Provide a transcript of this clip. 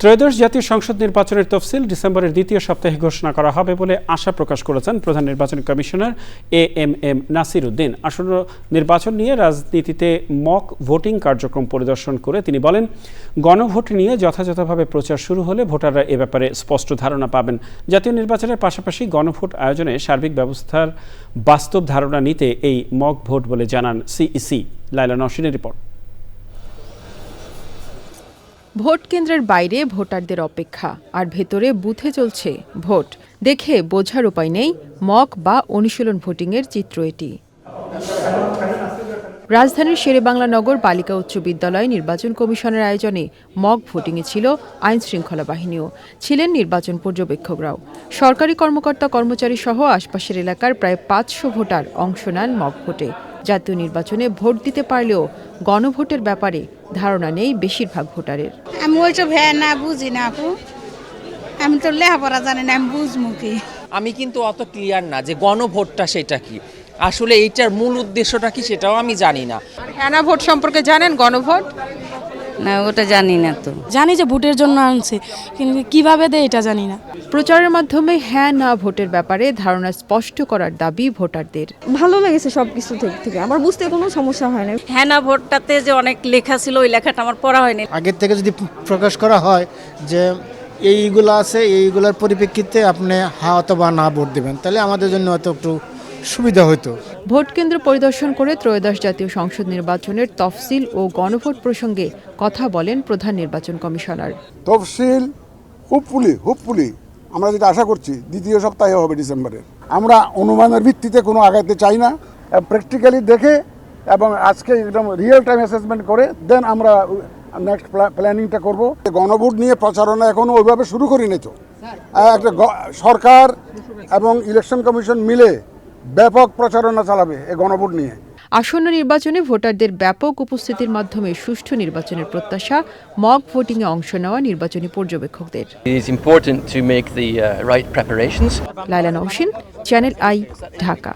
ত্রয়োদশ জাতীয় সংসদ নির্বাচনের তফসিল ডিসেম্বরের দ্বিতীয় সপ্তাহে ঘোষণা করা হবে বলে আশা প্রকাশ করেছেন প্রধান নির্বাচন commissioner A M M Nasir Uddin আসন্ন নির্বাচন নিয়ে রাজনীতিতে মক ভোটিং কার্যক্রম পরিদর্শন করে তিনি বলেন, গণভোট নিয়ে যথাযথভাবে প্রচার শুরু হলে ভোটাররা এ ব্যাপারে স্পষ্ট ধারণা পাবেন। জাতীয় নির্বাচনের পাশাপাশি গণভোট আয়োজনে সার্বিক ব্যবস্থার বাস্তব ধারণা নিতে এই মক ভোট বলে জানান সিইসি। লাইলা নসিনের রিপোর্ট। ভোট কেন্দ্রের বাইরে ভোটারদের অপেক্ষা। আর ভেতরে বুথে চলছে ভোট। দেখে বোঝার উপায় নেই, মক বা অনুশীলন ভোটিংয়ের চিত্র এটি। রাজধানীর শেরেবাংলা নগর বালিকা উচ্চ বিদ্যালয় নির্বাচন কমিশনের আয়োজনে মক ভোটিংয়ে ছিল আইন শৃঙ্খলা বাহিনীও। ছিলেন নির্বাচন পর্যবেক্ষকরাও। সরকারি কর্মকর্তা কর্মচারী সহ আশপাশের এলাকার প্রায় পাঁচশো ভোটার অংশ নেন মক ভোটে। জাতীয় নির্বাচনে ভোট দিতে পারলেও গণভোটের ব্যাপারে ধারণা নেই বেশিরভাগ ভোটারের। আমি ওই সব হ্যাঁ না বুঝি না আপু। আমি তো লেখাপড়া জানি না আমি বুঝব কি? আমি কিন্তু অত ক্লিয়ার না যে গণভোটটা সেটা কি। আসলে এইটার মূল উদ্দেশ্যটা কি সেটাও আমি জানি না। হ্যানা ভোট সম্পর্কে জানেন গণভোট? না ওটা জানি না তো। জানি যে ভোটের জন্য আনছে কিন্তু কীভাবে দেয় এটা জানি না। প্রচারের মাধ্যমে হ্যাঁ না ভোটের ব্যাপারে ধারণা স্পষ্ট করার দাবি ভোটারদের। ভালো লেগেছে সব কিছু থেকে থেকে আমার বুঝতে কোনো সমস্যা হয় না। হ্যাঁ না ভোটটাতে যে অনেক লেখা ছিল ওই লেখাটা আমার পড়া হয়নি। আগের থেকে যদি প্রকাশ করা হয় যে এইগুলো আছে এইগুলোর পরিপ্রেক্ষিতে আপনি হা অথবা না ভোট দেবেন তাহলে আমাদের জন্য হয়তো একটু সুবিধা হতো ভোট কেন্দ্র পরিদর্শন করে ত্রয়োদশ জাতীয় সংসদ নির্বাচনের তফসিল ও গণভোট প্রসঙ্গে কথা বলেন প্রধান নির্বাচন কমিশনার। তফসিল হুপফুলি হুপফুলি আমরা যেটা আশা করছি দ্বিতীয় সপ্তাহে হবে ডিসেম্বরের। আমরা অনুমানের ভিত্তিতে কোনো আগাইতে চাই না প্র্যাকটিক্যালি দেখে এবং আজকে একদম রিয়েল টাইম অ্যাসেসমেন্ট করে দেন আমরা নেক্সট প্ল্যানিংটা করব। গণভোট নিয়ে প্রচারণা এখনও ওইভাবে শুরু করিনি তো। একটা গ- সরকার এবং ইলেকশন কমিশন মিলে ব্যাপক প্রচারণা চালাবে এই গণভোট নিয়ে। আসন্ন নির্বাচনে ভোটারদের ব্যাপক উপস্থিতির মাধ্যমে সুষ্ঠু নির্বাচনের প্রত্যাশা মক ভোটিং এ অংশ নেওয়া নির্বাচনী পর্যবেক্ষকদের। Uh. Laila Naushin channel I Dhaka.